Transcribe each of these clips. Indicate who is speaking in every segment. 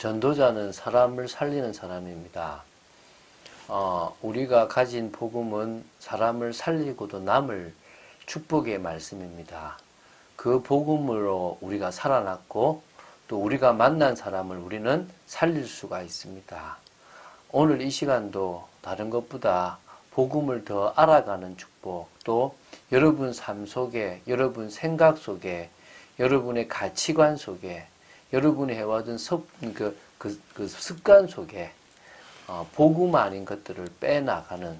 Speaker 1: 전도자는 사람을 살리는 사람입니다. 어, 우리가 가진 복음은 사람을 살리고도 남을 축복의 말씀입니다. 그 복음으로 우리가 살아났고 또 우리가 만난 사람을 우리는 살릴 수가 있습니다. 오늘 이 시간도 다른 것보다 복음을 더 알아가는 축복, 또 여러분 삶 속에, 여러분 생각 속에, 여러분의 가치관 속에, 여러분이 해왔던 습, 그, 그, 그 습관 속에 어, 복음 아닌 것들을 빼나가는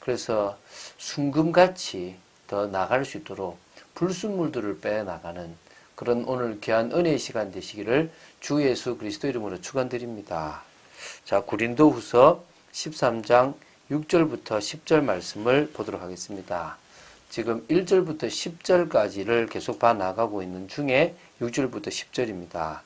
Speaker 1: 그래서 순금같이 더 나갈 수 있도록 불순물들을 빼나가는 그런 오늘 귀한 은혜의 시간 되시기를 주 예수 그리스도 이름으로 축원드립니다. 자, 구린도후서 13장 6절부터 10절 말씀을 보도록 하겠습니다. 지금 1절부터 10절까지를 계속 봐 나가고 있는 중에 6절부터 10절입니다.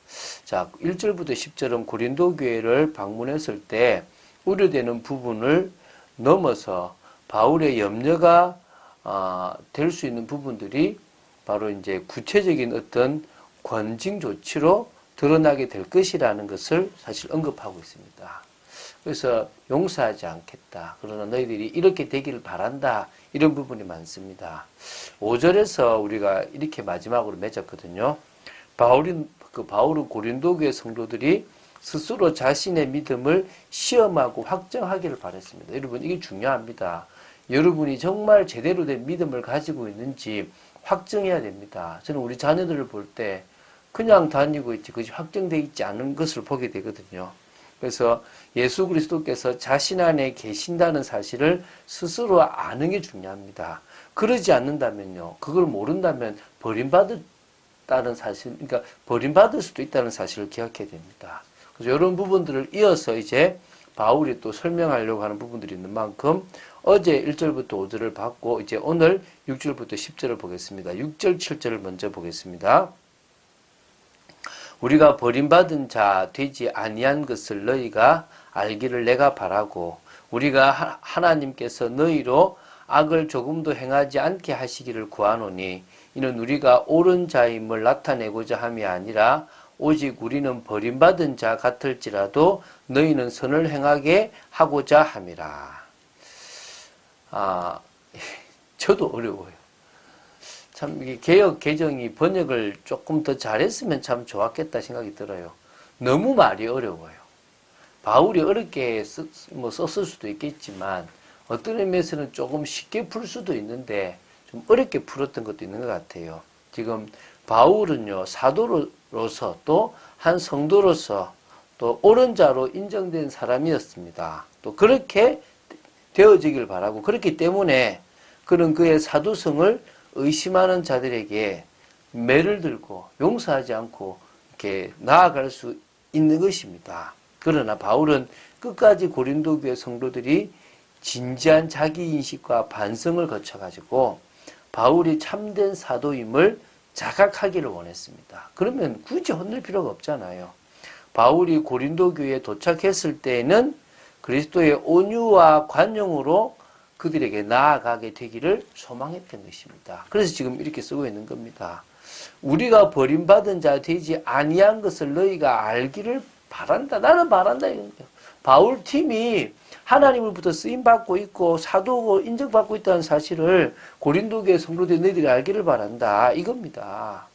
Speaker 1: 자, 1절부터 10절은 고린도 교회를 방문했을 때 우려되는 부분을 넘어서 바울의 염려가 어, 될수 있는 부분들이 바로 이제 구체적인 어떤 권징 조치로 드러나게 될 것이라는 것을 사실 언급하고 있습니다. 그래서 용서하지 않겠다. 그러나 너희들이 이렇게 되기를 바란다. 이런 부분이 많습니다. 5절에서 우리가 이렇게 마지막으로 맺었거든요. 바울인, 그 바울은 고린도교의 성도들이 스스로 자신의 믿음을 시험하고 확정하기를 바랬습니다. 여러분, 이게 중요합니다. 여러분이 정말 제대로 된 믿음을 가지고 있는지 확정해야 됩니다. 저는 우리 자녀들을 볼 때 그냥 다니고 있지, 그것이 확정되어 있지 않은 것을 보게 되거든요. 그래서 예수 그리스도께서 자신 안에 계신다는 사실을 스스로 아는 게 중요합니다. 그러지 않는다면요, 그걸 모른다면 버림받았다는 사실, 그러니까 버림받을 수도 있다는 사실을 기억해야 됩니다. 그래서 이런 부분들을 이어서 이제 바울이 또 설명하려고 하는 부분들이 있는 만큼 어제 1절부터 5절을 봤고 이제 오늘 6절부터 10절을 보겠습니다. 6절, 7절을 먼저 보겠습니다. 우리가 버림받은 자 되지 아니한 것을 너희가 알기를 내가 바라고 우리가 하나님께서 너희로 악을 조금도 행하지 않게 하시기를 구하노니 이는 우리가 옳은 자임을 나타내고자 함이 아니라 오직 우리는 버림받은 자 같을지라도 너희는 선을 행하게 하고자 함이라. 아, 저도 어려워요. 참, 개혁, 개정이 번역을 조금 더 잘했으면 참 좋았겠다 생각이 들어요. 너무 말이 어려워요. 바울이 어렵게 쓰, 뭐 썼을 수도 있겠지만, 어떤 의미에서는 조금 쉽게 풀 수도 있는데, 좀 어렵게 풀었던 것도 있는 것 같아요. 지금, 바울은요, 사도로서 또 한 성도로서 또 옳은 자로 인정된 사람이었습니다. 또 그렇게 되어지길 바라고 그렇기 때문에 그런 그의 사도성을 의심하는 자들에게 매를 들고 용서하지 않고 이렇게 나아갈 수 있는 것입니다. 그러나 바울은 끝까지 고린도 교회 성도들이 진지한 자기 인식과 반성을 거쳐 가지고 바울이 참된 사도임을 자각하기를 원했습니다. 그러면 굳이 혼낼 필요가 없잖아요. 바울이 고린도 교회에 도착했을 때에는 그리스도의 온유와 관용으로 그들에게 나아가게 되기를 소망했던 것입니다. 그래서 지금 이렇게 쓰고 있는 겁니다. 우리가 버림받은 자 되지 아니한 것을 너희가 알기를 바란다. 나는 바란다. 바울 팀이 하나님으로부터 쓰임 받고 있고 사도고 인정받고 있다는 사실을 고린도교의 성도들 너희들이 알기를 바란다. 이겁니다.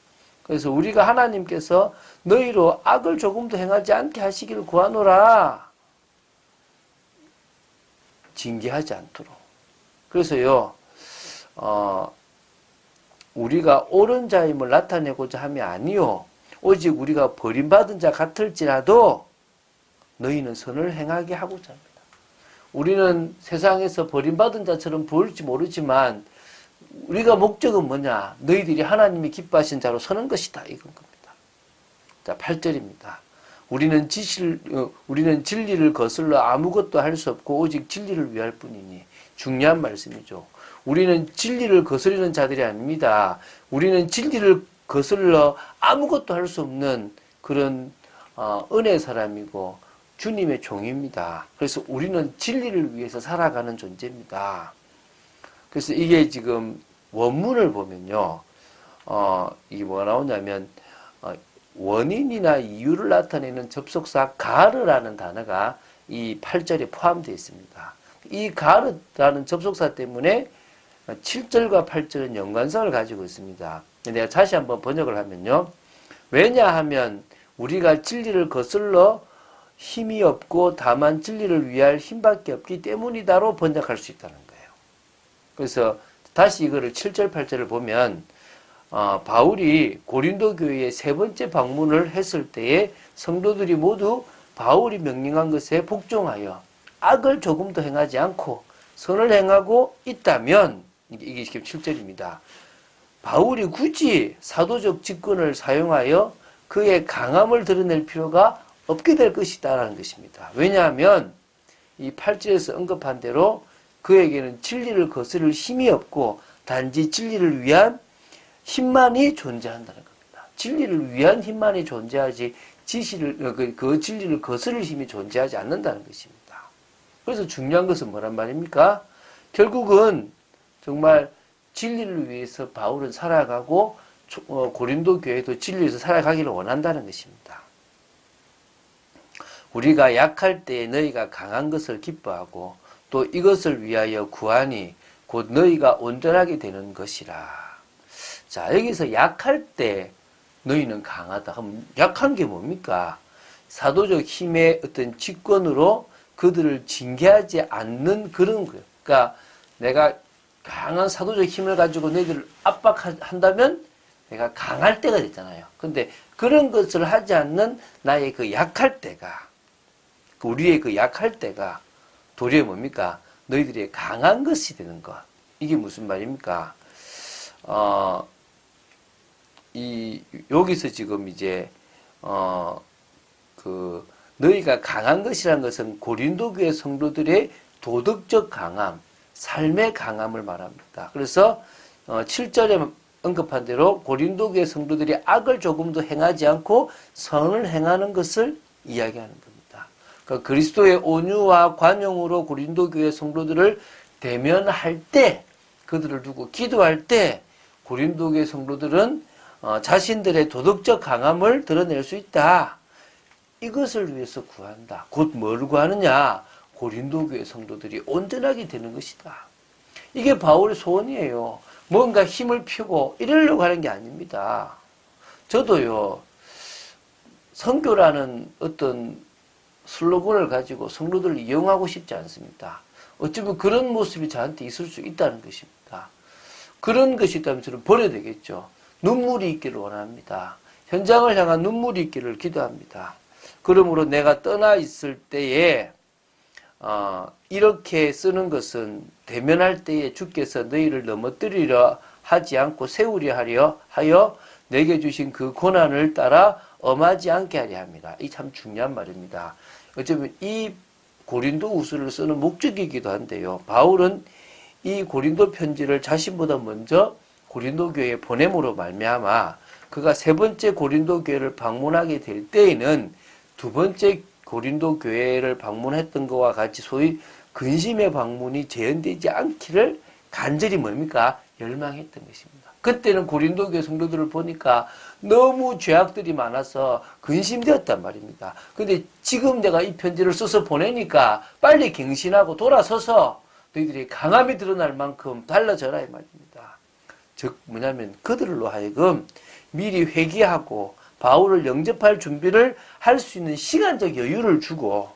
Speaker 1: 그래서 우리가 하나님께서 너희로 악을 조금도 행하지 않게 하시기를 구하노라. 징계하지 않도록. 그래서요, 어, 우리가 옳은 자임을 나타내고자 함이 아니요. 오직 우리가 버림받은 자 같을지라도 너희는 선을 행하게 하고자 합니다. 우리는 세상에서 버림받은 자처럼 보일지 모르지만 우리가 목적은 뭐냐? 너희들이 하나님이 기뻐하신 자로 서는 것이다. 이건 겁니다. 자, 8절입니다. 우리는 지실, 어, 우리는 진리를 거슬러 아무것도 할 수 없고 오직 진리를 위할 뿐이니 중요한 말씀이죠. 우리는 진리를 거스르는 자들이 아닙니다. 우리는 진리를 거슬러 아무것도 할 수 없는 그런 어, 은혜 사람이고 주님의 종입니다. 그래서 우리는 진리를 위해서 살아가는 존재입니다. 그래서 이게 지금 원문을 보면요. 어, 이게 뭐가 나오냐면, 어, 원인이나 이유를 나타내는 접속사 가르라는 단어가 이 8절에 포함되어 있습니다. 이 가르라는 접속사 때문에 7절과 8절은 연관성을 가지고 있습니다. 내가 다시 한번 번역을 하면요. 왜냐하면 우리가 진리를 거슬러 힘이 없고 다만 진리를 위할 힘밖에 없기 때문이다로 번역할 수 있다는 거예요. 그래서 다시 이거를 7절, 8절을 보면 어, 바울이 고린도 교회에 세 번째 방문을 했을 때에 성도들이 모두 바울이 명령한 것에 복종하여 악을 조금도 행하지 않고 선을 행하고 있다면 이게, 지금 7절입니다. 바울이 굳이 사도적 직권을 사용하여 그의 강함을 드러낼 필요가 없게 될 것이다라는 것입니다. 왜냐하면 이 8절에서 언급한 대로 그에게는 진리를 거스를 힘이 없고 단지 진리를 위한 힘만이 존재한다는 겁니다. 진리를 위한 힘만이 존재하지 지시를 그, 그 진리를 거스를 힘이 존재하지 않는다는 것입니다. 그래서 중요한 것은 뭐란 말입니까? 결국은 정말 진리를 위해서 바울은 살아가고 어, 고린도 교회도 진리에서 살아가기를 원한다는 것입니다. 우리가 약할 때 너희가 강한 것을 기뻐하고 또 이것을 위하여 구하니 곧 너희가 온전하게 되는 것이라. 자, 여기서 약할 때 너희는 강하다. 그럼 약한 게 뭡니까? 사도적 힘의 어떤 직권으로 그들을 징계하지 않는 그런 거예요. 그러니까 내가 강한 사도적 힘을 가지고 너희들을 압박한다면 내가 강할 때가 됐잖아요. 근데 그런 것을 하지 않는 나의 그 약할 때가, 그 우리의 그 약할 때가 도리어 뭡니까? 너희들이 강한 것이 되는 것. 이게 무슨 말입니까? 어, 이, 여기서 지금 이제, 어, 그, 너희가 강한 것이란 것은 고린도 교회 성도들의 도덕적 강함, 삶의 강함을 말합니다. 그래서, 어, 7절에 언급한 대로 고린도 교회 성도들이 악을 조금도 행하지 않고 선을 행하는 것을 이야기하는 겁니다. 그러니까 그리스도의 온유와 관용으로 고린도 교회 성도들을 대면할 때 그들을 두고 기도할 때 고린도 교회 성도들은 어, 자신들의 도덕적 강함을 드러낼 수 있다. 이것을 위해서 구한다. 곧 뭘 구하느냐? 고린도 교회 성도들이 온전하게 되는 것이다. 이게 바울의 소원이에요. 뭔가 힘을 피고 이러려고 하는 게 아닙니다. 저도요, 성교라는 어떤 슬로건을 가지고 성도들을 이용하고 싶지 않습니다. 어쩌면 그런 모습이 저한테 있을 수 있다는 것입니다. 그런 것이 있다면 저는 버려야 되겠죠. 눈물이 있기를 원합니다. 현장을 향한 눈물이 있기를 기도합니다. 그러므로 내가 떠나 있을 때에 어, 이렇게 쓰는 것은 대면할 때에 주께서 너희를 넘어뜨리려 하지 않고 세우려 하려 하여 내게 주신 그 고난을 따라 엄하지 않게 하려 합니다. 이 참 중요한 말입니다. 어쩌면 이 고린도 우수를 쓰는 목적이기도 한데요. 바울은 이 고린도 편지를 자신보다 먼저 고린도 교회에 보냄으로 말미암아 그가 세 번째 고린도 교회를 방문하게 될 때에는 두 번째 고린도 교회를 방문했던 것과 같이 소위 근심의 방문이 재현되지 않기를 간절히 뭡니까? 열망했던 것입니다. 그때는 고린도 교회 성도들을 보니까 너무 죄악들이 많아서 근심되었단 말입니다. 근데 지금 내가 이 편지를 써서 보내니까 빨리 갱신하고 돌아서서 너희들이 강함이 드러날 만큼 달라져라 이 말입니다. 즉 뭐냐면 그들로 하여금 미리 회개하고 바울을 영접할 준비를 할 수 있는 시간적 여유를 주고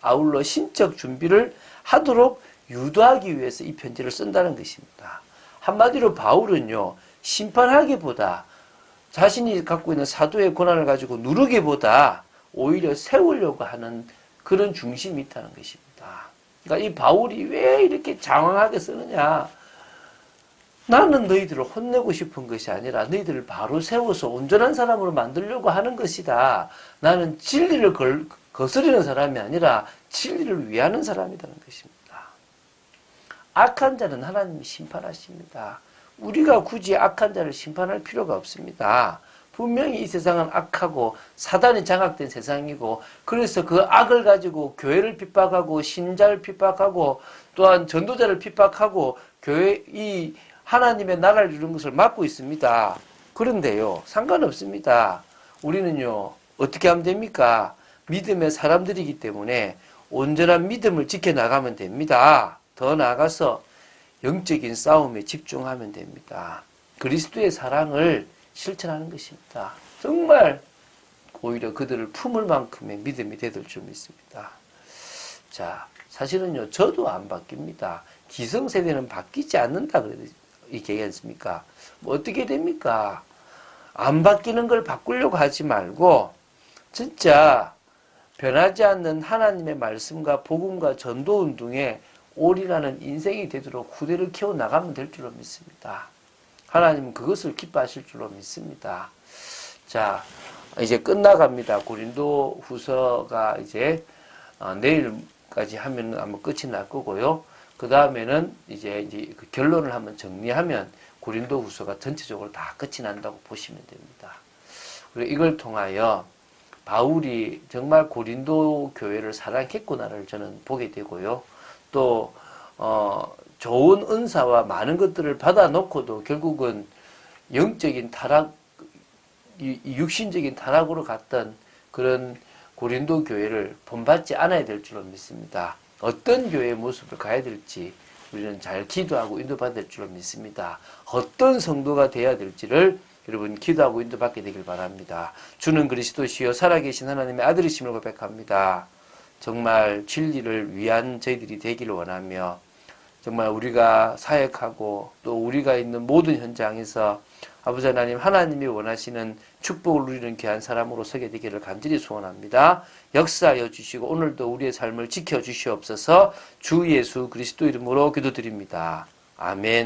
Speaker 1: 아울러 신적 준비를 하도록 유도하기 위해서 이 편지를 쓴다는 것입니다. 한마디로 바울은요, 심판하기보다 자신이 갖고 있는 사도의 권한을 가지고 누르기보다 오히려 세우려고 하는 그런 중심이 있다는 것입니다. 그러니까 이 바울이 왜 이렇게 장황하게 쓰느냐? 나는 너희들을 혼내고 싶은 것이 아니라 너희들을 바로 세워서 온전한 사람으로 만들려고 하는 것이다. 나는 진리를 걸, 거스리는 사람이 아니라 진리를 위하는 사람이라는 것입니다. 악한 자는 하나님이 심판하십니다. 우리가 굳이 악한 자를 심판할 필요가 없습니다. 분명히 이 세상은 악하고 사단이 장악된 세상이고 그래서 그 악을 가지고 교회를 핍박하고 신자를 핍박하고 또한 전도자를 핍박하고 교회 이 하나님의 나라를 이룬 것을 막고 있습니다. 그런데요, 상관없습니다. 우리는요, 어떻게 하면 됩니까? 믿음의 사람들이기 때문에 온전한 믿음을 지켜나가면 됩니다. 더 나아가서 영적인 싸움에 집중하면 됩니다. 그리스도의 사랑을 실천하는 것입니다. 정말 오히려 그들을 품을 만큼의 믿음이 되들 줄 믿습니다. 자, 사실은요, 저도 안 바뀝니다. 기성세대는 바뀌지 않는다 그래도 이게 않습니까? 뭐 어떻게 됩니까? 안 바뀌는 걸 바꾸려고 하지 말고 진짜 변하지 않는 하나님의 말씀과 복음과 전도 운동에 올인하는 인생이 되도록 후대를 키워 나가면 될 줄로 믿습니다. 하나님은 그것을 기뻐하실 줄로 믿습니다. 자, 이제 끝나갑니다. 고린도 후서가 이제 어, 내일까지 하면 아마 끝이 날 거고요. 그 다음에는 이제, 이제 그 결론을 한번 정리하면 고린도 후서가 전체적으로 다 끝이 난다고 보시면 됩니다. 그리고 이걸 통하여 바울이 정말 고린도 교회를 사랑했구나를 저는 보게 되고요. 또, 어, 좋은 은사와 많은 것들을 받아놓고도 결국은 영적인 타락, 육신적인 타락으로 갔던 그런 고린도 교회를 본받지 않아야 될 줄로 믿습니다. 어떤 교회의 모습을 가야 될지 우리는 잘 기도하고 인도받을 줄로 믿습니다. 어떤 성도가 돼야 될지를 여러분 기도하고 인도받게 되길 바랍니다. 주는 그리스도시요 살아계신 하나님의 아들이심을 고백합니다. 정말 진리를 위한 저희들이 되기를 원하며 정말 우리가 사역하고 또 우리가 있는 모든 현장에서 아버지 하나님 하나님이 원하시는 축복을 누리는 귀한 사람으로 서게 되기를 간절히 소원합니다. 역사하여 주시고 오늘도 우리의 삶을 지켜 주시옵소서 주 예수 그리스도 이름으로 기도드립니다. 아멘.